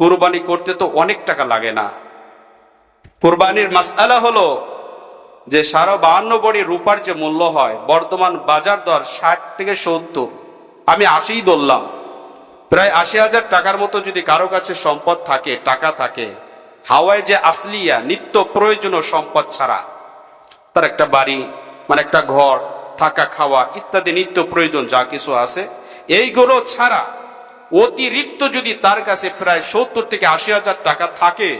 কোরবানি করতে তো অনেক টাকা লাগে না। কোরবানির মাসআলা হলো যে সারা বাহান্ন বড়ি রূপার যে মূল্য হয়, বর্তমান বাজার দর ষাট থেকে সত্তর। আমি আশিই ধরলাম। প্রায় আশি হাজার টাকার মতো যদি কারও কাছে সম্পদ থাকে, টাকা থাকে, হাওয়ায় যে আসলিয়া, নিত্য প্রয়োজনীয় সম্পদ ছাড়া, তার একটা বাড়ি মানে একটা ঘর, থাকা খাওয়া ইত্যাদি নিত্য প্রয়োজন যা কিছু আছে এইগুলো ছাড়া অতিরিক্ত যদি তার কাছে প্রায় সত্তর থেকে আশি হাজার টাকা থাকে,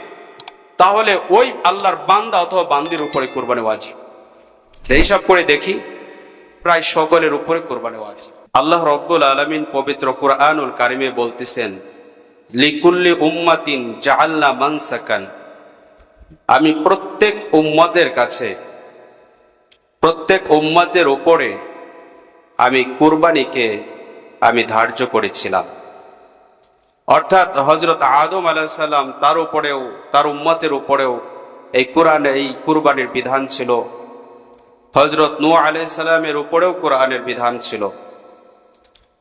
তাহলে ওই আল্লাহর বান্দা অথবা বান্দির উপরে কোরবানি ওয়াজিব এইসব করে দেখি, প্রায় সকলের উপরে কোরবানি ওয়াজিব আল্লাহ রব্বুল আলমিন পবিত্র কোরআনুল কারিমে বলতেছেন, লিকুল্লি উম্মাতিন জাহাল্লা মানসাকান। আমি প্রত্যেক উম্মাদের কাছে, প্রত্যেক উম্মাদের উপরে আমি কুরবানিকে আমি ধার্য করেছিলাম। অর্থাৎ হজরত আদম আলাহিসাল্লাম তার উপরেও, তার উম্মতের উপরেও এই কোরআনে এই কুরবানির বিধান ছিল। হজরত নূ আলাইসাল্লামের উপরেও কোরআনের বিধান ছিল।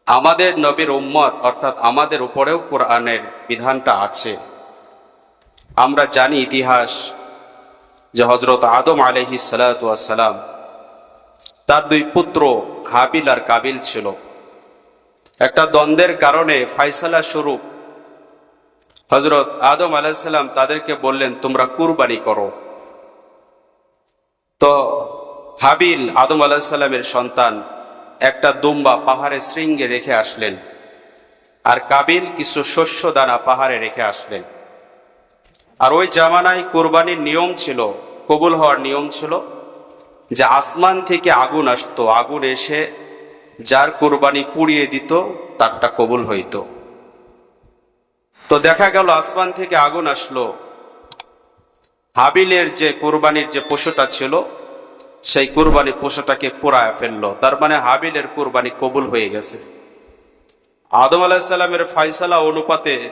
আমাদের নবীর উম্মত অর্থাৎ আমাদের উপরেও কোরআনের বিধানটা আছে। আমরা জানি ইতিহাস যে হজরত আদম আলহি সালাম তার দুই পুত্র হাবিল আর কাবিল ছিল। একটা দ্বন্দ্বের কারণে ফাইসালা স্বরূপ হজরত আদম আলাহিসাল্লাম তাদেরকে বললেন, তোমরা কুরবানি করো। তো হাবিল আদম আলাহিসাল্লামের সন্তান একটা দুম্বা পাহাড়ে শৃঙ্গে রেখে আসলেন আর কাবিল কিছু শস্য দানা পাহাড়ে রেখে আসলেন। আর ওই জামানায় কোরবানির নিয়ম ছিল, কবুল হওয়ার নিয়ম ছিল যে আসমান থেকে আগুন আসতো, আগুন এসে যার কোরবানি পুড়িয়ে দিত, তারটা কবুল হইতো। তো দেখা গেল আসমান থেকে আগুন আসলো। হাবিলের যে কোরবানির যে পশুটা ছিল, সেই কোরবানি পশুটাকে পোড়ায় ফেলল। তার মানে হাবিলের কোরবানি কবুল হয়ে গেছে। আদম আলাহিসাল্লামের ফাইসালা অনুপাতে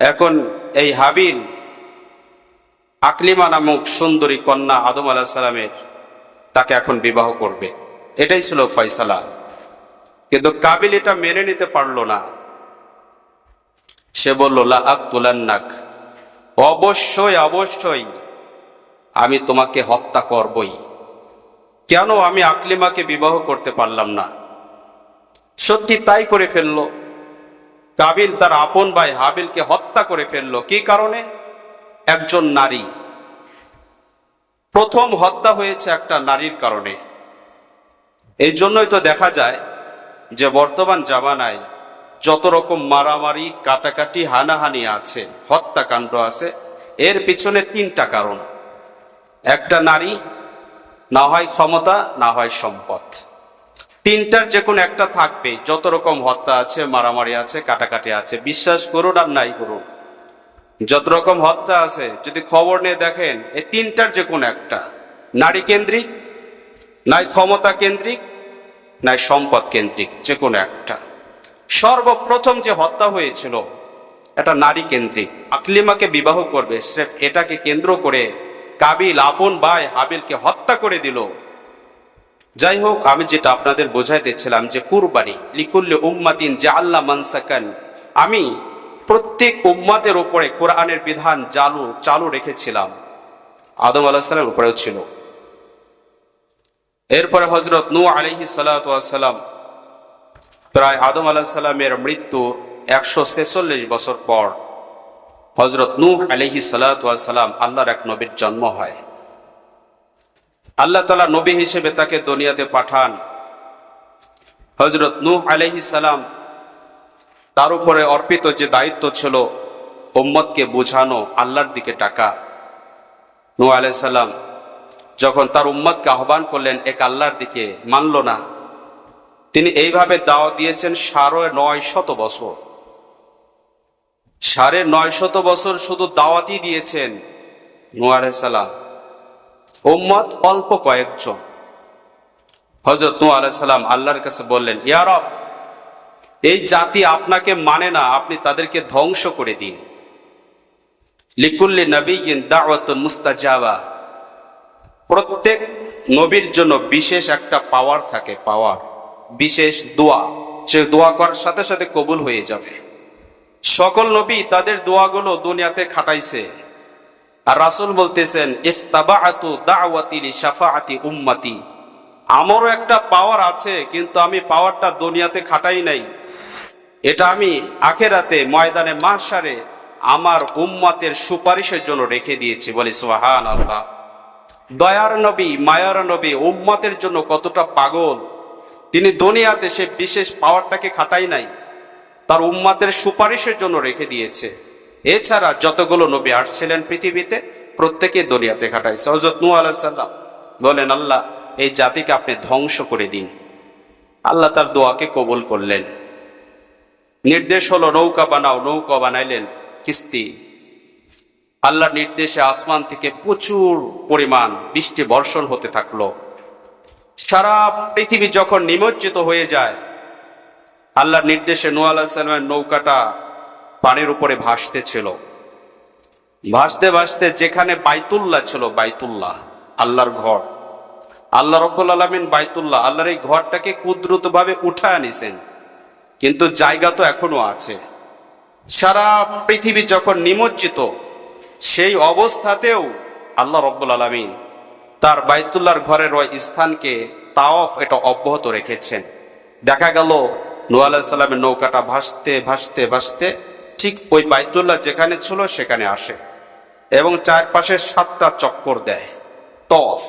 এখন এই হাবিল আকলিমা নামক সুন্দরী কন্যা আদম আলাহিসাল্লামের তাকে এখন বিবাহ করবে। এটাই ছিল ফয়সালা। কিন্তু কাবিল এটা মেনে নিতে পারল না। সে বলল, লা অবশ্যই অবশ্যই, আমি তোমাকে হত্যা করবই। কেন? আমি আকলিমাকে বিবাহ করতে পারলাম না। সত্যি তাই করে ফেলল। কাবিল তার আপন ভাই হাবিলকে হত্যা করে ফেলল। কি কারণে? একজন নারী। প্রথম হত্যা হয়েছে একটা নারীর কারণে। এই জন্যই তো দেখা যায় যে বর্তমান জামানায় যত রকম মারামারি, কাটাকাটি, হানাহানি আছে, হত্যাকাণ্ড আছে, এর পিছনে তিনটা কারণ। একটা নারী, না হয় ক্ষমতা, না হয় সম্পদ। তিনটার যে কোনো একটা থাকবে, যত রকম হত্যা আছে, মারামারি আছে, কাটাকাটি আছে, বিশ্বাস করুন আর নাই করুন। যত রকম হত্যা আছে, যদি খবর নিয়ে দেখেন এই তিনটার যে কোনো একটা। নারী কেন্দ্রিক, নাই ক্ষমতা কেন্দ্রিক, নাই সম্পদ কেন্দ্রিক যে কোনো একটা। সর্বপ্রথম যে হত্যা হয়েছিল, এটা নারী কেন্দ্রিক আকলিমাকে বিবাহ করবে, স্রেফ এটাকে কেন্দ্র করে কাবিল আপন ভাই হাবিলকে হত্যা করে দিল। যাই হোক, আমি যেটা আপনাদের বোঝাইতেছিলাম যে কুরবানি, লিকুল্লে উম্মাতিন যে আল্লাহ মানসাকান। আমি প্রত্যেক উম্মাতের উপরে কোরআনের বিধান চালু চালু রেখেছিলাম। আদম আলাহিসাল্লামের উপরেও ছিল। এরপরে হজরত নু আলহি সালাম প্রায় আদম আলাহিসাল্লামের মৃত্যুর একশো ছেচল্লিশ বছর পর হজরত নূহ আলহি সালাম আল্লাহর এক নবীর জন্ম হয়। আল্লাহ তালা নবী হিসেবে তাকে দুনিয়াতে পাঠান। হজরত নূহ আলহি সালাম তার উপরে অর্পিত যে দায়িত্ব ছিল উম্মতকে বোঝানো, আল্লাহর দিকে টাকা। নূহ আলাইসাল্লাম যখন তার উম্মতকে আহ্বান করলেন, এক আল্লাহর দিকে মানল না। তিনি এইভাবে দাওয়া দিয়েছেন সাড়ে নয় শত বছর। সাড়ে নয় শত বছর শুধু দাওয়াতই দিয়েছেন নুয়ালাম উম্মত অল্প কয়েকজন। হজরত নু আলাইসাল্লাম আল্লাহর কাছে বললেন ইয়ারব এই জাতি আপনাকে মানে না, আপনি তাদেরকে ধ্বংস করে দিন। লিকুল্লি নবীন দাওয়াতুন মুস্তাজাবা। প্রত্যেক নবীর জন্য বিশেষ একটা পাওয়ার থাকে, পাওয়ার। বিশেষ দোয়া। সে দোয়া করার সাথে সাথে কবুল হয়ে যাবে। সকল নবী তাদের দোয়াগুলো দুনিয়াতে খাটাইছে। আর রাসুল বলতেছেন, ইফতাবাআতু দাওয়াতি আমারও একটা পাওয়ার আছে, কিন্তু আমি পাওয়ারটা দুনিয়াতে খাটাই নাই। এটা আমি আখেরাতে ময়দানে মাহশারে আমার উম্মতের সুপারিশের জন্য রেখে দিয়েছি। বলি সুবহান আল্লাহ দয়ার নবী, মায়ার নবী, উম্মতের জন্য কতটা পাগল। তিনি দুনিয়াতে সে বিশেষ পাওয়ারটাকে খাটাই নাই, তার উম্মাতের সুপারিশের জন্য রেখে দিয়েছে। এছাড়া যতগুলো নবী আসছিলেন পৃথিবীতে, প্রত্যেকে দুনিয়াতে খাটাইছে। হজরত নূ আলাইসাল্লাম বলেন, আল্লাহ, এই জাতিকে আপনি ধ্বংস করে দিন। আল্লাহ তার দোয়াকে কবুল করলেন। নির্দেশ হলো, নৌকা বানাও, নৌকা বানাইলেন কিস্তি। আল্লাহর নির্দেশে আসমান থেকে প্রচুর পরিমাণ বৃষ্টি বর্ষণ হতে থাকল। সারা পৃথিবী যখন নিমজ্জিত হয়ে যায়, আল্লাহর নির্দেশে নূ আলাহিসাল্লামের নৌকাটা পানির উপরে ভাসতে ছিল। ভাসতে ভাসতে যেখানে বাইতুল্লাহ ছিল, বাইতুল্লাহ, আল্লাহর ঘর। আল্লাহ রব্বুল আলমিন বাইতুল্লাহ, আল্লাহর এই ঘরটাকে কুদরতভাবে উঠায় আনিছেন কিন্তু জায়গা তো এখনও আছে। সারা পৃথিবী যখন নিমজ্জিত, সেই অবস্থাতেও আল্লাহ রব্বুল আলমিন তার বাইতুল্লাহর ঘরের ওই স্থানকে তাওফ এটা অব্যাহত রেখেছেন। দেখা গেল নূ আলাহিসাল্লামের নৌকাটা ভাসতে ভাসতে ভাসতে ঠিক ওই বাইতুল্লাহ যেখানে ছিল সেখানে আসে এবং চারপাশে সাতটা চক্কর দেয় তফ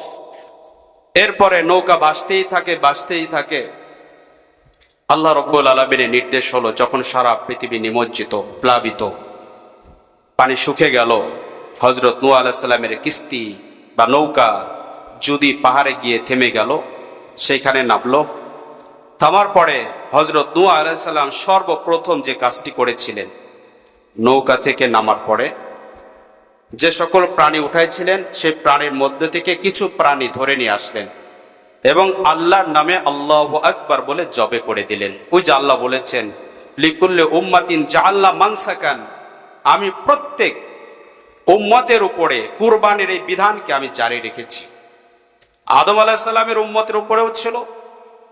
এরপরে নৌকা ভাসতেই থাকে ভাসতেই থাকে। আল্লাহ রব্বুল আলমিনের নির্দেশ হলো, যখন সারা পৃথিবী নিমজ্জিত, প্লাবিত, পানি শুকে গেল হজরত নূ আলাহিসাল্লামের কিস্তি বা নৌকা যদি পাহাড়ে গিয়ে থেমে গেল সেইখানে নামলো। থামার পরে হজরত নূ আলাইসাল্লাম সর্বপ্রথম যে কাজটি করেছিলেন, নৌকা থেকে নামার পরে যে সকল প্রাণী উঠাইছিলেন সেই প্রাণীর মধ্যে থেকে কিছু প্রাণী ধরে নিয়ে আসলেন এবং আল্লাহর নামে আল্লাহ আকবার বলে জবে করে দিলেন। ওই যে আল্লাহ বলেছেন, লিকুল্লে উম্মাতিন জাল্লা মানসাকান আমি প্রত্যেক উম্মতের উপরে কুরবানির এই বিধানকে আমি জারি রেখেছি। আদম আলাহিসাল্লামের উম্মতের উপরেও ছিল,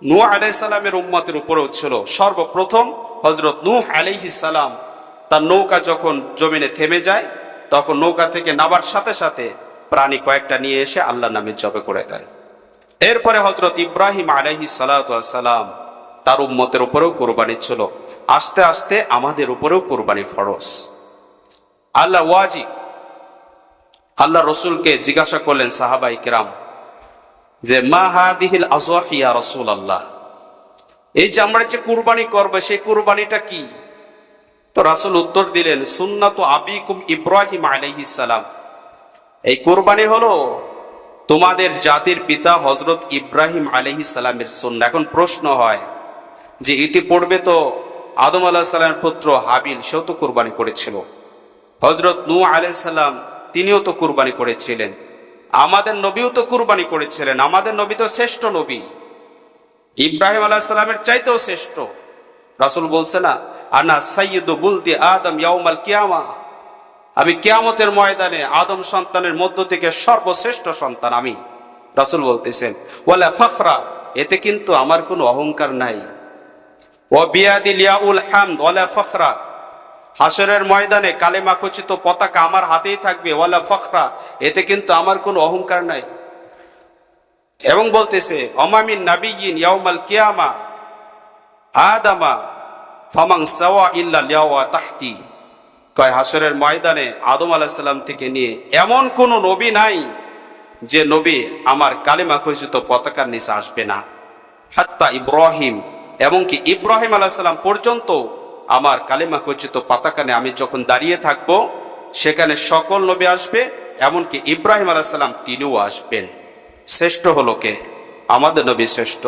নূহ আলাইসাল্লামের উম্মতের উপরেও ছিল। সর্বপ্রথম হজরত নূহ আলাইহিসাল্লাম তার নৌকা যখন জমিনে থেমে যায়, তখন নৌকা থেকে নাবার সাথে সাথে প্রাণী কয়েকটা নিয়ে এসে আল্লাহ নামে জবে করে দেয়। এরপরে হজরত ইব্রাহিম আলাইহি সালাম তার উম্মতের উপরেও কোরবানি ছিল। আস্তে আস্তে আমাদের উপরেও কোরবানি ফরজ। আল্লাহ ওয়াজি, আল্লাহ রসুলকে জিজ্ঞাসা করলেন সাহাবাই কিরাম যে, মা হাদিহিল আজহিয়া রসুল আল্লাহ এই যে আমরা যে কুরবানি করবে, সেই কুরবানিটা কি? তো রাসুল উত্তর দিলেন, সুন্নাত আবিকুম ইব্রাহিম আলাইহিসালাম এই কুরবানি হলো তোমাদের জাতির পিতা হজরত ইব্রাহিম আলহি সুন্না এখন প্রশ্ন হয় যে, ইতিপূর্বে তো আদম আলাহ সাল্লামের পুত্র হাবিল, সেও তো কুরবানি করেছিল। হজরত নূ আলাইসাল্লাম তিনিও তো কুরবানি করেছিলেন। আমাদের নবীও তো কুরবানি করেছিলেন, আমাদের নবী তো শ্রেষ্ঠ নবী। ইব্রাহিম আলাহ সাল্লামের চাইতেও শ্রেষ্ঠ। রাসুল বলছে না, আনা সাইয়দু বুলদি আদম ইয়াউমাল কিয়ামা। আমি কিয়ামতের ময়দানে আদম সন্তানের মধ্য থেকে সর্বশ্রেষ্ঠ সন্তান আমি। রাসুল বলতেছেন, ওয়ালা ফখরা, এতে কিন্তু আমার কোনো অহংকার নাই। ও বিয়াদিল ইয়াউল হামদ, ওয়ালা ফখরা। হাসরের ময়দানে কালেমা খচিত পতাকা আমার হাতেই থাকবে, ওয়ালা ফখরা। এতে কিন্তু আমার কোনো অহংকার নাই। এবং বলতেছে, অমামিন নাবিয়িন ইয়াউমাল কিয়ামা, আদামা ফামাং সাওয়া ইল্লা লিয়াওয়া তাহতি। কয়, হাসরের ময়দানে আদম আলাহিসাল্লাম থেকে নিয়ে এমন কোনো নবী নাই যে নবী আমার কালেমা খচিত পতাকার নিচে আসবে না। হাত্তা ইব্রাহিম, এমনকি ইব্রাহিম আলাহিসাল্লাম পর্যন্ত আমার কালেমা খচিত পতাকানে আমি যখন দাঁড়িয়ে থাকব, সেখানে সকল নবী আসবে, এমনকি ইব্রাহিম আলাহিসাল্লাম তিনিও আসবেন। শ্রেষ্ঠ হলো কে? আমাদের নবী শ্রেষ্ঠ।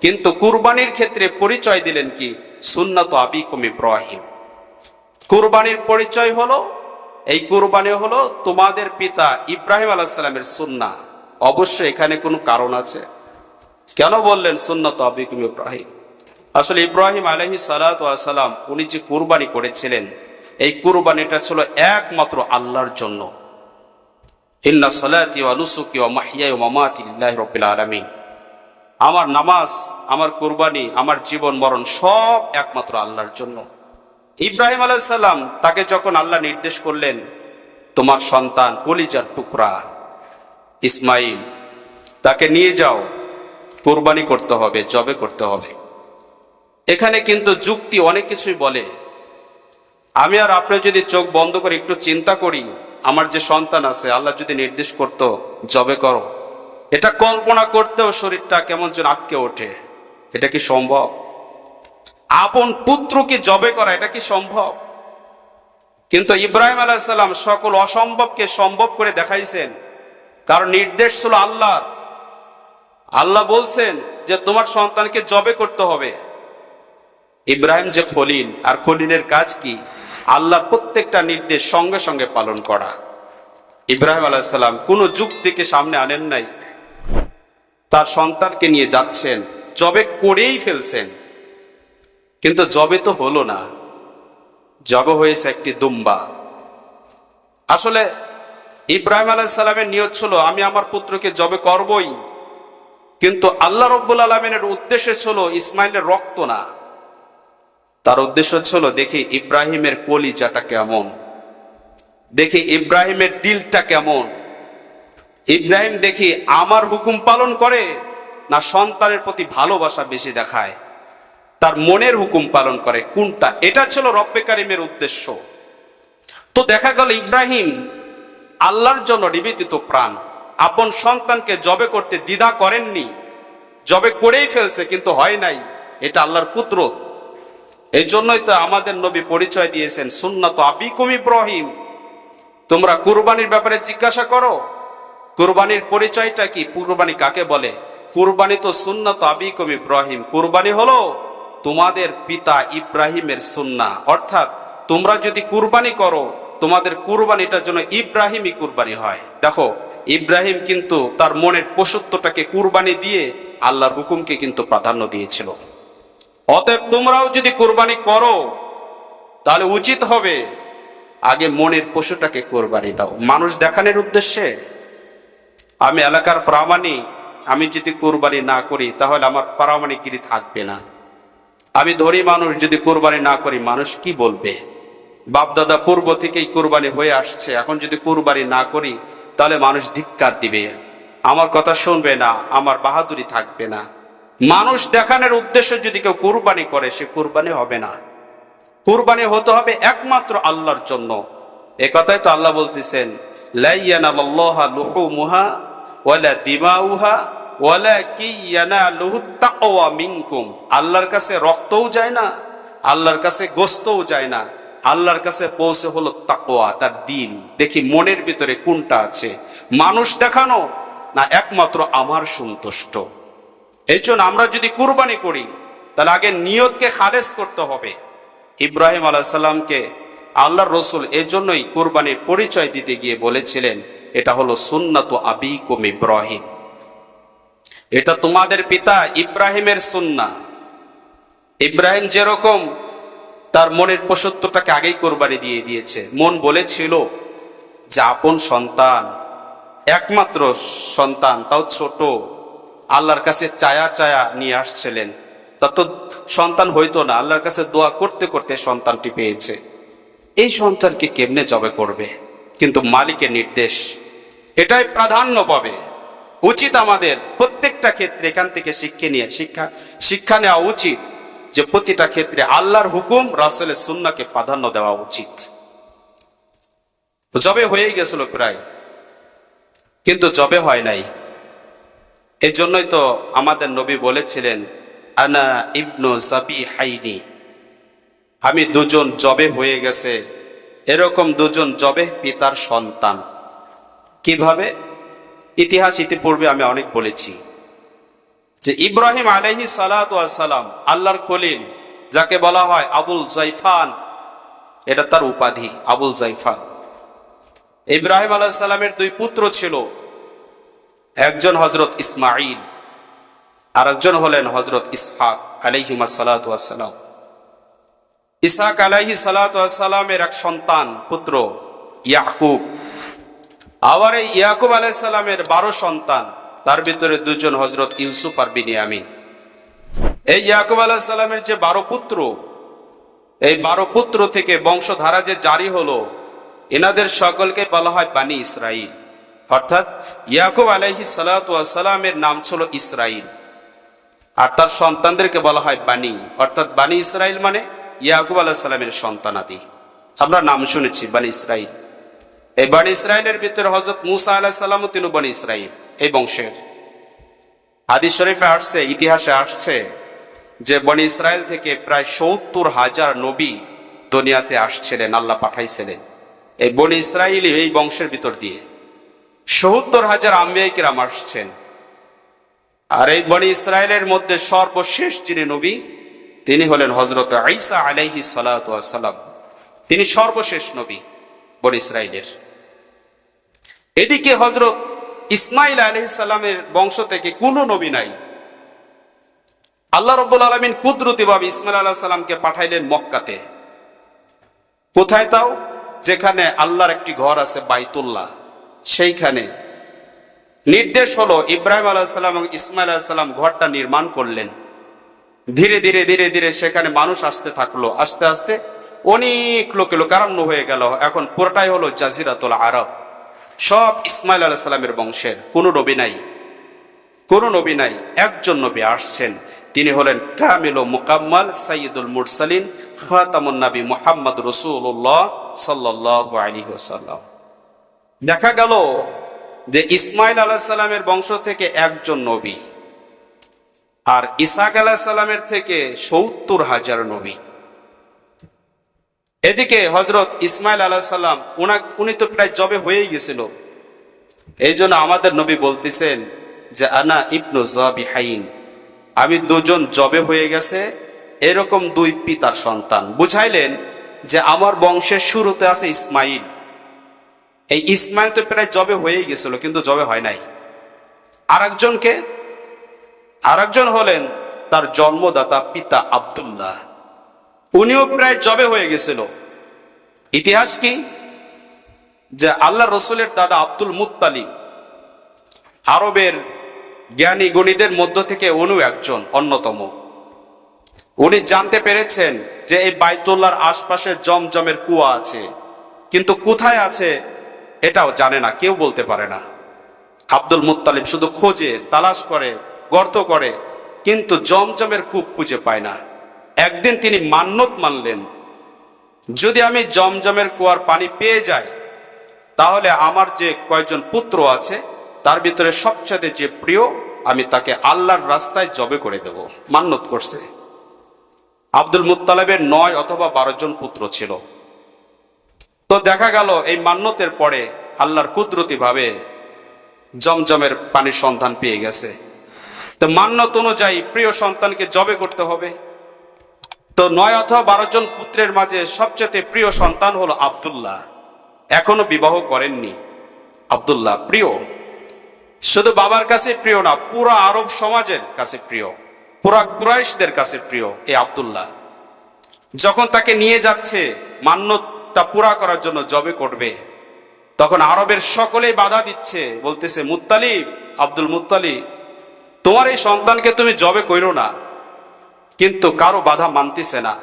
কিন্তু কুরবানির ক্ষেত্রে পরিচয় দিলেন কি? সুন্নত আবিকুম ইব্রাহিম। কুরবানির পরিচয় হলো, এই কুরবানি হলো তোমাদের পিতা ইব্রাহিম আলাহিসাল্লামের সুন্না। অবশ্যই এখানে কোনো কারণ আছে। কেন বললেন সুন্নত আবিকুম ইব্রাহিম? আসলে ইব্রাহিম আলহি সালাম উনি যে কুরবানি করেছিলেন, এই কুরবানিটা ছিল একমাত্র আল্লাহর জন্য। ইন্না সলাতি নুসুকি ওয়া মাহিয়াই ওয়া মামাতি লিল্লাহি রাব্বিল আমার নামাজ, আমার কুরবানি, আমার জীবন মরণ সব একমাত্র আল্লাহর জন্য। ইব্রাহিম আলাইসাল্লাম তাকে যখন আল্লাহ নির্দেশ করলেন, তোমার সন্তান কলিজার টুকরা, ইসমাইল, তাকে নিয়ে যাও। কোরবানি করতে হবে, জবে করতে হবে। এখানে কিন্তু যুক্তি অনেক কিছুই বলে। আমি আর আপনি যদি চোখ বন্ধ করে একটু চিন্তা করি, আমার যে সন্তান আছে, আল্লাহ যদি নির্দেশ করতো, জবে করো। এটা কল্পনা করতেও শরীরটা কেমন যেন আটকে ওঠে। এটা কি সম্ভব? আপন পুত্রকে জবে করা, এটা কি সম্ভব? কিন্তু ইব্রাহিম আলাইসাল্লাম সকল অসম্ভবকে সম্ভব করে দেখাইছেন। কারণ নির্দেশ ছিল আল্লাহ আল্লাহ বলছেন যে তোমার সন্তানকে জবে করতে হবে। ইব্রাহিম যে খলিল, আর খলিলের কাজ কি? আল্লাহর প্রত্যেকটা নির্দেশ সঙ্গে সঙ্গে পালন করা। ইব্রাহিম আলাইসাল্লাম কোনো যুক্তিকে সামনে আনেন নাই। তার সন্তানকে নিয়ে যাচ্ছেন, জবে করেই ফেলছেন। কিন্তু জবে তো হলো না। জবে হয়েছে একটি দুম্বা। আসলে ইব্রাহিম আলাইসাল্লামের নিয়ত ছিল, আমি আমার পুত্রকে জবে করবই। কিন্তু আল্লাহ রব্বুল আলমিনের উদ্দেশ্য ছিল ইসমাইলের রক্ত না। তার উদ্দেশ্য ছিল দেখি ইব্রাহিমের কলিজাটা কেমন। দেখি ইব্রাহিমের দিলটা কেমন। ইব্রাহিম দেখি আমার হুকুম পালন করে না সন্তানের প্রতি ভালোবাসা বেশি দেখায়। তার মনের হুকুম পালন করে, কোনটা? এটা ছিল রব্বে কারিমের উদ্দেশ্য। তো দেখা গেল ইব্রাহিম আল্লাহর জন্য নিবেদিত প্রাণ। আপন সন্তানকে জবে করতে দ্বিধা করেননি। জবে করেই ফেলছে, কিন্তু হয় নাই। এটা আল্লাহর পুত্র এই জন্যই তো আমাদের নবী পরিচয় দিয়েছেন, সুন্নত আবিকুম ইব্রাহিম। তোমরা কুরবানির ব্যাপারে জিজ্ঞাসা করো। কুরবানির পরিচয়টা কি? কুরবানি কাকে বলে? কুরবানি তো সুন্নত আবিকুম ইব্রাহিম। কুরবানি হলো তোমাদের পিতা ইব্রাহিমের সুন্না। অর্থাৎ তোমরা যদি কুরবানি করো, তোমাদের কুরবানিটার জন্য ইব্রাহিমই কুরবানি হয়। দেখো, ইব্রাহিম কিন্তু তার মনের পশুত্বটাকে কুরবানি দিয়ে আল্লাহর হুকুমকে কিন্তু প্রাধান্য দিয়েছিল। অতএব তোমরাও যদি কোরবানি করো, তাহলে উচিত হবে আগে মনের পশুটাকে কোরবানি দাও। মানুষ দেখানোর উদ্দেশ্যে, আমি এলাকার প্রামাণিক, আমি যদি কোরবানি না করি, তাহলে আমার প্রামাণিকগিরি থাকবে না। আমি ধনী মানুষ, যদি কোরবানি না করি, মানুষ কি বলবে? বাপদাদা পূর্ব থেকেই কোরবানি হয়ে আসছে, এখন যদি কোরবানি না করি, তাহলে মানুষ ধিক্কার দিবে। আমার কথা শুনবে না, আমার বাহাদুরি থাকবে না। মানুষ দেখানোর উদ্দেশ্যে যদি কেউ কুরবানি করে, সে কুরবানি হবে না। কুরবানি হতে হবে একমাত্র আল্লাহর জন্য। এ কথাই তো আল্লাহ বলতেছেন আল্লাহর কাছে রক্তও যায় না, আল্লাহর কাছে গোস্তও যায় না। আল্লাহর কাছে পৌঁছে হলো তাকোয়া তার দিন দেখি মনের ভিতরে কোনটা আছে। মানুষ দেখানো না একমাত্র আমার সন্তুষ্ট? এই জন্য আমরা যদি কুরবানি করি, তাহলে আগে নিয়তকে খারেজ করতে হবে। ইব্রাহিম আলাহিসাল্লামকে আল্লাহর রসুল এই জন্যই কুরবানির পরিচয় দিতে গিয়ে বলেছিলেন, এটা হলো সুন্নাত আবিকুম ইব্রাহিম। এটা তোমাদের পিতা ইব্রাহিমের সুন্না। ইব্রাহিম যেরকম তার মনের পশুত্বটাকে আগেই কোরবানি দিয়ে দিয়েছে। মন বলেছিল যে আপন সন্তান, একমাত্র সন্তান, তাও ছোট। আল্লাহর কাছে চায়া চায়া নিয়ে আসছিলেন। তা তো সন্তান হইতো না, আল্লাহর কাছে দোয়া করতে করতে সন্তানটি পেয়েছে। এই সন্তানকে কেমনে জবে করবে? কিন্তু মালিকের নির্দেশ, এটাই প্রাধান্য পাবে। উচিত আমাদের প্রত্যেকটা ক্ষেত্রে এখান থেকে শিক্ষা নিয়ে, শিক্ষা শিক্ষা নেওয়া উচিত যে প্রতিটা ক্ষেত্রে আল্লাহর হুকুম, রাসেলের সুন্নাকে প্রাধান্য দেওয়া উচিত। জবে হয়েই গেছিল প্রায়। কিন্তু জবে হয় নাই। এই জন্যই তো আমাদের নবী বলেছিলেন, আনা ইবনু জাবি হাইনি আমি দুজন জবে হয়ে গেছে, এরকম দুজন জবে পিতার সন্তান। কীভাবে? ইতিহাস ইতিপূর্বে আমি অনেক বলেছি যে ইব্রাহিম আলহি সালাম আল্লাহর খলিল, যাকে বলা হয় আবুল জাইফান, এটা তার উপাধি, আবুল জাইফান। ইব্রাহিম আলাহ সালামের দুই পুত্র ছিল একজন হজরত ইসমাইল আর একজন হলেন হজরত ইসহাক আলাইহিমা সালাম ইসহাক আলাইহি সালামের এক সন্তান, পুত্র ইয়াকুব। আবার এই ইয়াকুব আলাইসাল্লামের বারো সন্তান, তার ভিতরে দুজন হজরত ইউসুফ আর বিনিয়ামিন। এই ইয়াকুব আলাহিসাল্লামের যে বারো পুত্র, এই বারো পুত্র থেকে বংশধারা যে জারি হলো, এনাদের সকলকে বলা হয় বানি ইসরাইল অর্থাৎ ইয়াকুব আলাইহি সালামের নাম ছিল ইসরাইল। আর তার সন্তানদেরকে বলা হয় বানি। অর্থাৎ বানি ইসরাইল মানে ইয়াকুব আলাহ সালামের সন্তানাদি আমরা নাম শুনেছি বানি ইসরাইল। এই বানি ইসরায়েলের ভিতরে হজরত মুসা আলাহ সাল্লামও তিনি বানি ইসরাইল, এই বংশের। হাদিস শরীফে আসছে, ইতিহাসে আসছে যে বনি ইসরায়েল থেকে প্রায় সত্তর হাজার নবী দুনিয়াতে আসছিলেন, আল্লাহ পাঠাইছিলেন। এই বনি ইসরায়েলি এই বংশের ভিতর দিয়ে সত্তর হাজার আম্বিয়াই কিরাম আসছেন। আর এই বনি ইসরায়েলের মধ্যে সর্বশেষ যিনি নবী, তিনি হলেন হজরত আইসা আলাইহি সালাম তিনি সর্বশেষ নবী বনি ইসরায়েলের। এদিকে হজরত ইসমাইল আলহিসাল্লামের বংশ থেকে কোনো নবী নাই। আল্লাহ রব্বুল আলমিন কুদরতিভাবে ইসমাইল আল্লাহ সাল্লামকে পাঠাইলেন মক্কাতে। কোথায় তাও? যেখানে আল্লাহর একটি ঘর আছে বাইতুল্লাহ। সেইখানে নির্দেশ হলো ইব্রাহিম আলাহিসাল্লাম এবং ইসমাইল আলাহিসাল্লাম ঘরটা নির্মাণ করলেন। ধীরে ধীরে ধীরে ধীরে সেখানে মানুষ আসতে থাকল। আস্তে আস্তে অনেক লোকে লোকারণ্য হয়ে গেল। এখন পুরোটাই হলো জাজিরাতুল আরব। সব ইসমাইল আলাহ সাল্লামের বংশের। কোনো নবী নাই। কোনো নবী নাই। একজন নবী আসছেন। তিনি হলেন কামিল ও মুকাম্মাল সাইয়দুল মুরসালিন খাতামুন নবী মুহাম্মদ রসুল্লাহ সাল্লাহ আলী ওসাল্লাম দেখা গেল যে ইসমাইল আলাহ সাল্লামের বংশ থেকে একজন নবী আর ইসাক আলাহ সাল্লামের থেকে সত্তর হাজার নবী। এদিকে হজরত ইসমাইল আলাহ সাল্লাম উনা উনি তো প্রায় জবে হয়েই গেছিল। এই জন্য আমাদের নবী বলতেছেন যে, আনা ইবনু জবি হাইন আমি দুজন জবে হয়ে গেছে, এরকম দুই পিতার সন্তান। বুঝাইলেন যে, আমার বংশের শুরুতে আছে ইসমাইল। এই ইসমাইল তো প্রায় জবে হয়েই গেছিল, কিন্তু জবে হয় নাই। আর একজনকে আর একজন হলেন তার জন্মদাতা পিতা আবদুল্লাহ। উনিও প্রায় জবে হয়ে গেছিল। ইতিহাস কি? যে আল্লাহ রসুলের দাদা আব্দুল মুতালিম আরবের জ্ঞানী গণিদের মধ্য থেকে অনু একজন, অন্যতম। উনি জানতে পেরেছেন যে এই বাইতুল্লার আশপাশে জমজমের কুয়া আছে, কিন্তু কোথায় আছে এটাও জানে না, কেউ বলতে পারে না। আব্দুল মুত্তালিব শুধু খোঁজে, তালাশ করে, গর্ত করে, কিন্তু জমজমের কূপ খুঁজে পায় না। একদিন তিনি মান্যত মানলেন, যদি আমি জমজমের কুয়ার পানি পেয়ে যাই, তাহলে আমার যে কয়জন পুত্র আছে, তার ভিতরে সবচেয়ে যে প্রিয়, আমি তাকে আল্লাহর রাস্তায় জবে করে দেব। মান্যত করছে। আব্দুল মুত্তালেবের নয় অথবা বারো জন পুত্র ছিল। তো দেখা গেল এই মান্যতের পরে আল্লাহর কুদরতি ভাবে জমজমের পানির সন্ধান পেয়ে গেছে। তো মান্যত অনুযায়ী প্রিয় সন্তানকে জবে করতে হবে। তো নয় অথবা বারো জন পুত্রের মাঝে সবচেয়ে প্রিয় সন্তান হলো আবদুল্লাহ। এখনও বিবাহ করেননি। আবদুল্লাহ প্রিয়। শুধু বাবার কাছে প্রিয় না, পুরা আরব সমাজের কাছে প্রিয়। পুরা কুরাইশদের কাছে প্রিয় এই আবদুল্লাহ। যখন তাকে নিয়ে যাচ্ছে মান্যতা পুরা করার জন্য জবে করবে। তখন আরবের সকলেই বাধা দিচ্ছে, বলতেছে, মুত্তালিব, আব্দুল মুত্তালিব, তোমার এই সন্তানকে তুমি জবে কইরো না। কিন্তু কারও বাধা মানতেছে না।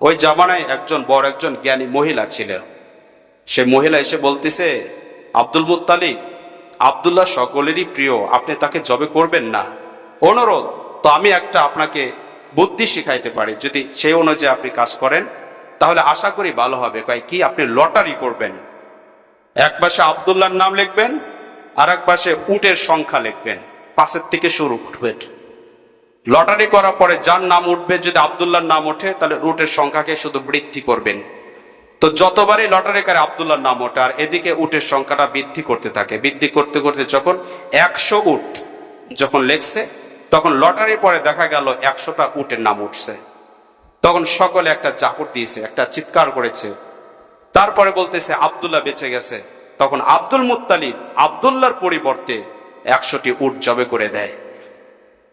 ওই জামানায় একজন বড় একজন জ্ঞানী মহিলা ছিল। সে মহিলা এসে বলতেছে, আব্দুল মুত্তালিব, আবদুল্লাহ সকলেরই প্রিয়, আপনি তাকে জবে করবেন না। অনুরোধ, তো আমি একটা আপনাকে বুদ্ধি শিখাইতে পারি। যদি সেই অনুযায়ী আপনি কাজ করেন তাহলে আশা করি ভালো হবে। কয়, কি আপনি লটারি করবেন? এক পাশে আবদুল্লাহর নাম লিখবেন আর এক পাশে উটের সংখ্যা লিখবেন। পাশের থেকে শুরু করবেন লটারি করার পরে যার নাম উঠবে, যদি আবদুল্লাহর নাম ওঠে, তাহলে রুটের সংখ্যাকে শুধু বৃদ্ধি করবেন। তো যতবারই লটারি করে আবদুল্লাহর নাম ওঠে, আর এদিকে উটের সংখ্যাটা বৃদ্ধি করতে থাকে। বৃদ্ধি করতে করতে যখন একশো উট যখন লেখছে, তখন লটারির পরে দেখা গেল একশোটা উটের নাম উঠছে। তখন সকলে একটা জাকুর দিয়েছে, একটা চিৎকার করেছে। তারপরে বলতেছে, আবদুল্লাহ বেঁচে গেছে। তখন আব্দুল মুত্তালিব আবদুল্লাহর পরিবর্তে একশোটি উট জবে করে দেয়।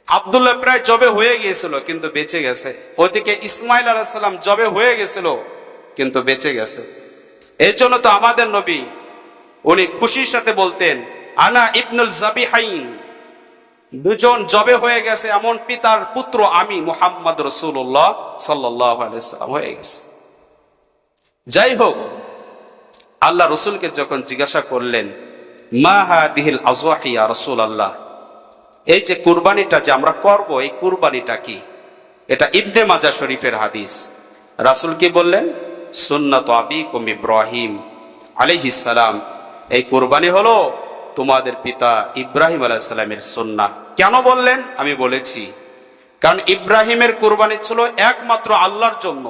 আবদুল্লাহ প্রায় জবে হয়ে গিয়েছিল, কিন্তু বেঁচে গেছে। ওইদিকে ইসমাইল আলাহিসাল্লাম জবে হয়ে গেছিল, কিন্তু বেঁচে গেছে। এই জন্য তো আমাদের নবী, উনি খুশির সাথে বলতেন, আনা ইবনুল জাবিহাইন দুজন জবে হয়ে গেছে, এমন পিতার পুত্র আমি, মুহাম্মদ রসুল্লাহ সাল্লাহ আলাইসাল্লাম হয়ে গেছে। যাই হোক, আল্লাহ রসুলকে যখন জিজ্ঞাসা করলেন, মা হাদিহিল আজওয়াহিয়া রসুল আল্লাহ এই যে কুরবানিটা যে আমরা করব, এই কুরবানিটা কি? এটা ইবনে মাজা শরীফের হাদিস। রাসুল কি বললেন? সুন্নত আবিকুম ইব্রাহিম আলাইহিসালাম এই কুরবানি হলো তোমাদের পিতা ইব্রাহিম আলাইসাল্লামের সুন্না কেন বললেন? আমি বলেছি, কারণ ইব্রাহিমের কুরবানি ছিল একমাত্র আল্লাহর জন্য।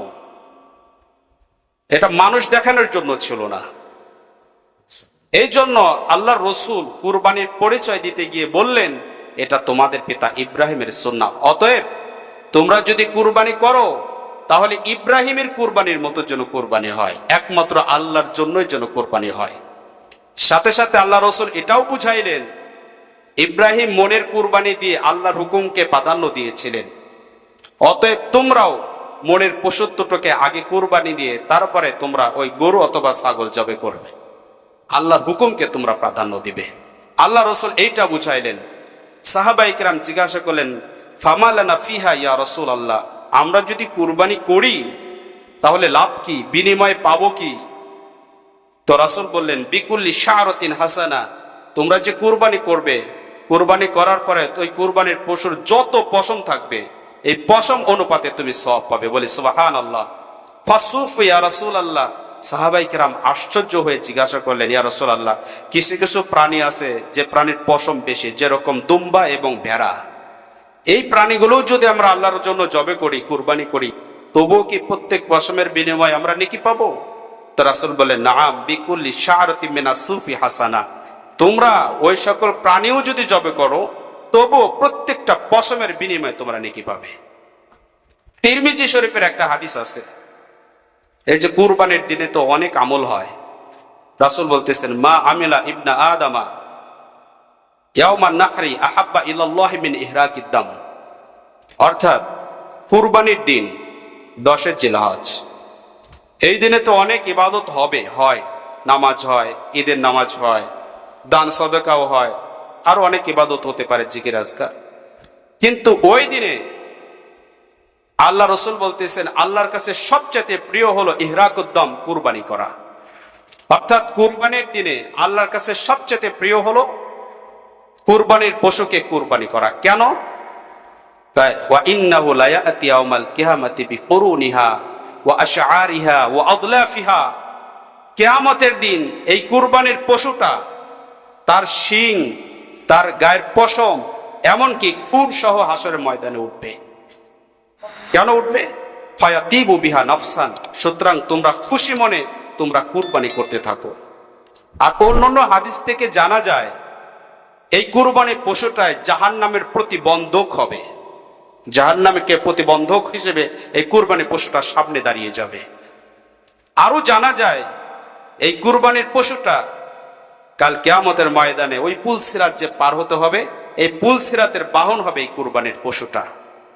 এটা মানুষ দেখানোর জন্য ছিল না। এই জন্য আল্লাহ রসুল কুরবানির পরিচয় দিতে গিয়ে বললেন, এটা তোমাদের পিতা ইব্রাহিমের সন্না অতএব তোমরা যদি কুরবানি করো, তাহলে ইব্রাহিমের কুরবানির মতো যেন কোরবানি হয়। একমাত্র আল্লাহর জন্যই যেন কোরবানি হয়। সাথে সাথে আল্লাহ রসুল এটাও বুঝাইলেন ইব্রাহিম মনের কুরবানি দিয়ে আল্লাহর হুকুমকে প্রাধান্য দিয়েছিলেন। অতএব তোমরাও মনের পশুত্বটাকে আগে কুরবানি দিয়ে তারপরে তোমরা ওই গরু অথবা ছাগল জবে করবে। আল্লাহর হুকুমকে তোমরা প্রাধান্য দিবে। আল্লাহ রসুল এইটা বুঝাইলেন। সাহাবাইকরাম জিজ্ঞাসা করলেন, ফামালানা ফিহা ইয়া রসুল আল্লাহ আমরা যদি কুরবানি করি, তাহলে লাভ কি? বিনিময়ে পাবো কি? তো রাসুল বললেন, বিকুল্লি শাহরতিন হাসানা, তোমরা যে কুরবানি করবে কুরবানি করার পরে ওই কুরবানির পশুর যত পশম থাকবে, এই পশম অনুপাতে তুমি সব পাবে। বলে সুবাহান আল্লাহ ফাসুফ ইয়া রাসুল আল্লাহ সাহাবাই কিরাম আশ্চর্য হয়ে জিজ্ঞাসা করলেন, ইয়া রসুল আল্লাহ কিছু কিছু প্রাণী আছে যে প্রাণীর পশম বেশি, যেরকম দুম্বা এবং ভেড়া। এই প্রাণীগুলো যদি আমরা আল্লাহর জন্য জবে করি, কুরবানি করি, তবুও কি প্রত্যেক পশমের বিনিময়ে আমরা নেকি পাবো? তো রাসুল বলে নাম বিকুল্লি শাহরতি মিনা সুফি হাসানা। তোমরা ওই সকল প্রাণীও যদি জবে করো, তবুও প্রত্যেকটা পশমের বিনিময়ে তোমরা নেকি পাবে। তিরমিজি শরীফের একটা হাদিস আছে। এই যে কুরবানির দিনে তো অনেক আমল হয়। রাসুল বলতেছেন, মা আমিলা ইবনা আদামা অর্থাৎ কুরবানির দিন দশের এই দিনে তো অনেক ইবাদত হবে, হয়, নামাজ হয়, ঈদের নামাজ হয় দান সদকাও হয়। আরও অনেক ইবাদত হতে পারে জিকির, আজকার। কিন্তু ওই দিনে আল্লাহ রসুল বলতেছেন, আল্লাহর কাছে সবচেয়ে প্রিয় হলো ইহরাকুদ্দম, কুরবানি করা। অর্থাৎ কুরবানির দিনে আল্লাহর কাছে সবচেয়ে প্রিয় হলো কুরবানির পশুকে কুরবানি করা। কেন? কিয়ামতের দিন এই কুরবানির পশুটা তার শিং, তার গায়ের পশম, এমনকি খুর সহ হাসরের ময়দানে উঠবে। কেন উঠবে? ফায়াতিবু বিহা নফসান, সুতরাং তোমরা খুশি মনে তোমরা কুরবানি করতে থাকো। আর অন্যান্য হাদিস থেকে জানা যায়, এই কুরবানির পশুটায় জাহান নামের প্রতিবন্ধক হবে। জাহান নামকে প্রতিবন্ধক হিসেবে এই কুরবানির পশুটা সামনে দাঁড়িয়ে যাবে। আরও জানা যায়, এই কুরবানির পশুটা কাল কেয়ামতের ময়দানে ওই পুল সিরাত যে পার হতে হবে, এই পুল সিরাতের বাহন হবে এই কুরবানির পশুটা।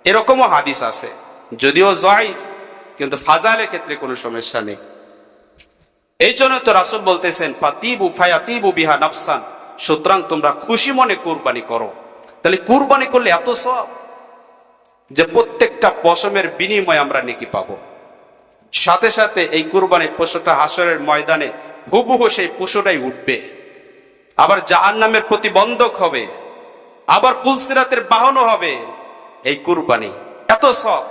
এরকমও হাদিস আছে। যদিও জয়ফ, কিন্তু ফাজালের ক্ষেত্রে কোনো সমস্যা নেই। এই জন্য তো রাসুল বলতেছেন, ফাতিবু ফায়াতিবু বিহা নফসান। সুতরাং তোমরা খুশি মনে কুরবানি করো। তাহলে কুরবানি করলে এত সব যে প্রত্যেকটা পশমের বিনিময়ে আমরা নেকি পাবো। সাথে সাথে এই কুরবানির পশুটা হাসরের ময়দানে হুবহু সেই পশুটাই উঠবে। আবার জাহান নামের প্রতিবন্ধক হবে, আবার কুলসিরাতের বাহনও হবে। এই কুরবানি এত সব।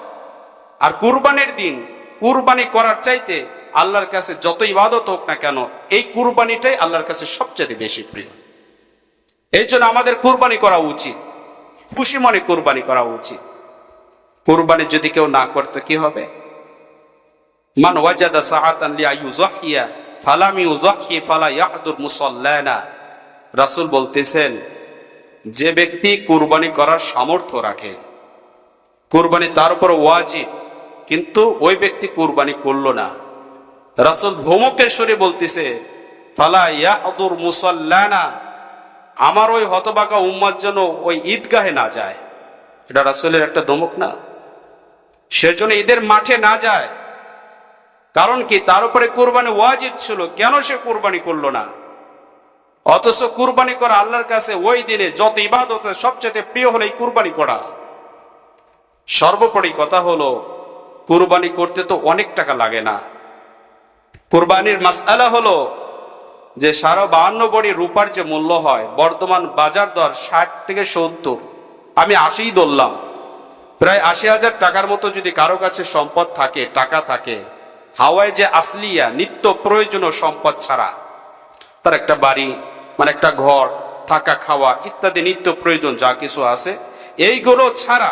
আর কুরবানির দিন, কুরবানি করার চাইতে আল্লাহর কাছে যত ইবাদত হোক না কেন, এই কুরবানিটাই আল্লাহর কাছে সবচেয়ে বেশি প্রিয়। এই জন্য আমাদের কুরবানি করা উচিত। খুশি মনে কুরবানি করা উচিত। কুরবানি যদি কেউ না করতে কি হবে? মান ওয়াজাদা সাহাতান লিয়া ইউজাহিয়া ফালাম ফালা ইয়াহদুর মুসাল্লানা। রাসূল বলতেছেন, যে ব্যক্তি কুরবানি করার সামর্থ্য রাখে, কুরবানি তার উপর ওয়াজিব, কিন্তু ওই ব্যক্তি কুরবানি করল না। রাসূল ধমকের স্বরে বলতেছে, ফালা ইয়াহদুর মুসাল্লানা, আমার ওই হতবাকা উম্মার জন্য ওই ঈদগাহে না যায়। এটা রাসূলের একটা ধমক না? সেজন্য ঈদের মাঠে না যায়। কারণ কি, তার উপরে কোরবানি ওয়াজিব ছিল, কেন সে কোরবানি করল না? অথচ কুরবানি করা আল্লাহর কাছে ওই দিনে যত ইবাদত সবচেয়ে প্রিয় হলো এই কুরবানি করা। সর্বোপরি কথা হলো, কুরবানি করতে তো অনেক টাকা লাগে না। কুরবানির মাসআলা হলো যে সারা বাহান্ন বড়ি রূপার যে মূল্য হয়, বর্তমান বাজার দর ষাট থেকে সত্তর। আমি আশিই ধরলাম। প্রায় আশি হাজার টাকার মতো যদি কারও কাছে সম্পদ থাকে, টাকা থাকে, হাওয়ায় যে আসলিয়া, নিত্য প্রয়োজনীয় সম্পদ ছাড়া, তার একটা বাড়ি মানে একটা ঘর, থাকা, খাওয়া, ইত্যাদি, নিত্য প্রয়োজন, যা কিছু আছে। এইগুলো ছাড়া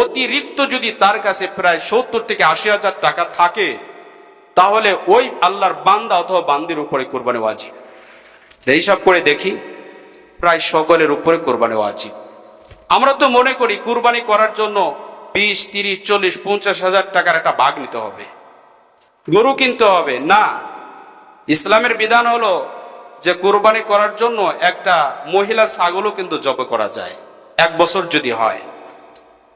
অতিরিক্ত যদি তার কাছে প্রায় সত্তর থেকে আশি হাজার টাকা থাকে, তাহলে ওই আল্লাহর বান্দা অথবা বান্দির উপরে কোরবানি ওয়াজিব। হিসাব করে দেখি, প্রায় সকলের উপরে কোরবানি ওয়াজিব। আমরা তো মনে করি কুরবানি করার জন্য বিশ, তিরিশ, চল্লিশ, পঞ্চাশ হাজার টাকার একটা ভাগ নিতে হবে। গরু কিনতে হবে, না। ইসলামের বিধান হলো যে কোরবানি করার জন্য একটা মহিলা ছাগলও কিন্তু জব করা যায়। এক বছর যদি হয়।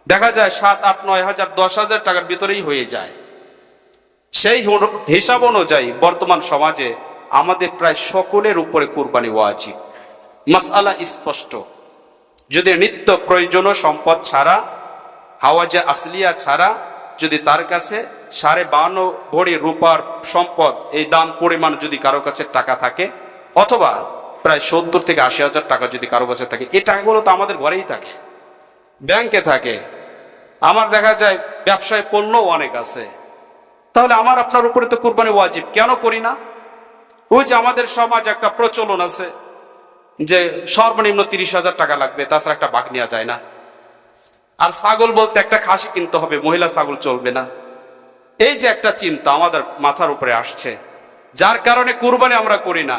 দেখা যায় সাত, আট, নয় হাজার, দশ হাজার টাকার ভিতরেই হয়ে যায়। সেই হিসাব অনুযায়ী বর্তমান সমাজে আমাদের প্রায় সকলের উপরে কুরবানি ওয়াজিব মাসআলা স্পষ্ট। যদি নিত্য প্রয়োজনীয় সম্পদ ছাড়া, হাওয়াজে আসলিয়া ছাড়া, যদি তার কাছে সাড়ে বান্ন ভরি রূপার সম্পদ, এই দাম, পরিমাণ যদি কারও কাছে টাকা থাকে অথবা প্রায় সত্তর থেকে আশি হাজার টাকা যদি কারও কাছে থাকে, এই টাকাগুলো তো আমাদের ঘরেই থাকে, ব্যাংকে থাকে। আমার দেখা যায় ব্যবসায় পণ্যও অনেক আছে। তাহলে আমার আপনার উপরে তো কুরবানি ওয়াজিব, কেন করি না? ওই যে আমাদের সমাজ একটা প্রচলন আছে যে সর্বনিম্ন তিরিশ হাজার টাকা লাগবে, তাছাড়া একটা বাঘ নেওয়া যায় না। আর ছাগল বলতে একটা খাসি কিনতে হবে, মহিলা ছাগল চলবে না। এই যে একটা চিন্তা আমাদের মাথার উপরে আসছে, যার কারণে কোরবানি আমরা করি না।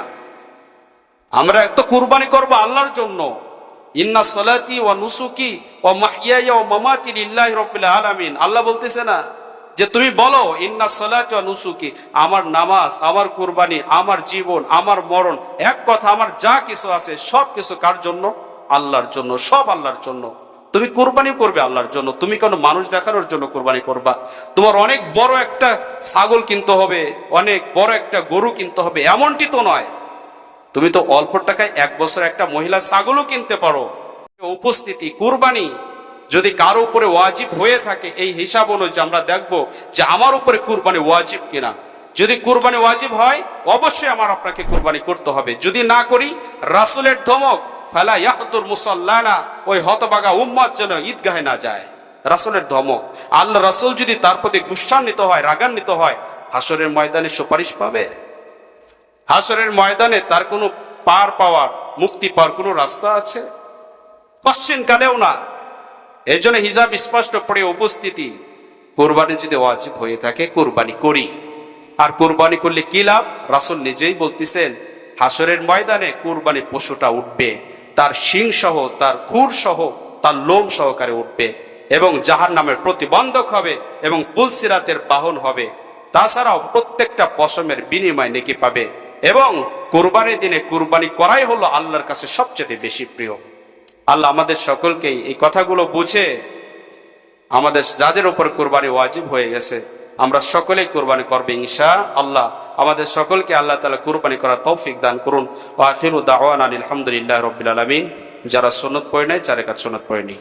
আমরা তো কুরবানি করব আল্লাহর জন্য। ইন্না সলাতি ও নুসুকি ও মাহিয়া ও মামাতি লিল্লাহি রাব্বিল আলামিন। আল্লাহ বলতেছে না যে তুমি বলো, ইন্না সলাতি ও নুসুকি, আমার নামাজ, আমার কুরবানি, আমার জীবন, আমার মরণ, এক কথা আমার যা কিছু আছে, সব কিছু কার জন্য? আল্লাহর জন্য, সব আল্লাহর জন্য। তুমি কোরবানি করবে আল্লাহর জন্য। তুমি কোনো মানুষ দেখানোর জন্য কোরবানি করবা। তোমার অনেক বড় একটা ছাগল কিনতে হবে, অনেক বড় একটা গরু কিনতে হবে, এমনটি তো নয়। তুমি তো অল্প টাকায় এক বছর একটা মহিলা ছাগলও কিনতে পারো। উপস্থিতি, কুরবানি যদি কারও উপরে ওয়াজিব হয়ে থাকে, এই হিসাব অনুযায়ী আমরা দেখব যে আমার উপরে কুরবানি ওয়াজিব কিনা। যদি কুরবানি ওয়াজিব হয়, অবশ্যই আমার আপনাকে কুরবানি করতে হবে। যদি না করি, রাসুলের ধমক, ফেলা ইয়াহতুর মুসল্লানা, ওই হতবাগা উম্মত যেন ঈদগাহে না যায়। রাসুলের ধমক, আল্লাহ রাসুল যদি তার প্রতি গুসান্বিত হয়, রাগান্বিত হয় হাসরের ময়দানে সুপারিশ পাবে। হাসরের ময়দানে তার কোনো পার পাওয়ার মুক্তি পাওয়ার কোনো রাস্তা আছে? পশ্চিম কালেও না। এই জন্য হিজাব স্পষ্ট পড়ে উপস্থিতি। কোরবানি যদি ওয়াজিব হয়ে থাকে, কোরবানি করি। আর কোরবানি করলে কি লাভ? রাসুল নিজেই বলতেছেন, হাসরের ময়দানে কোরবানি পশুটা উঠবে, তার শিং সহ তার খুর সহ তার লোম সহকারে উঠবে এবং জাহার নামের প্রতিবন্ধক হবে এবং পুলসিরাতের বাহন হবে। তাছাড়াও প্রত্যেকটা পশমের বিনিময় নেকি পাবে। এবং কোরবানির দিনে কোরবানি করাই হলো আল্লাহর কাছে সবচেয়ে বেশি প্রিয়। আল্লাহ আমাদের সকলকেই এই কথাগুলো বুঝে আমাদের যাদের উপর কোরবানি ওয়াজিব হয়ে গেছে, আমরা সকলেই কোরবানি করবে ইনশা আল্লাহ। আমাদের সকলকে আল্লাহ তালা কোরবানি করার তৌফিক দান করুন। ও আখিরু দাওয়ান আলহামদুলিল্লাহ রবিল আলমিন। যারা সন্নত পড়ে নেয় যারা কাজ সন্নত পড়ে নেই।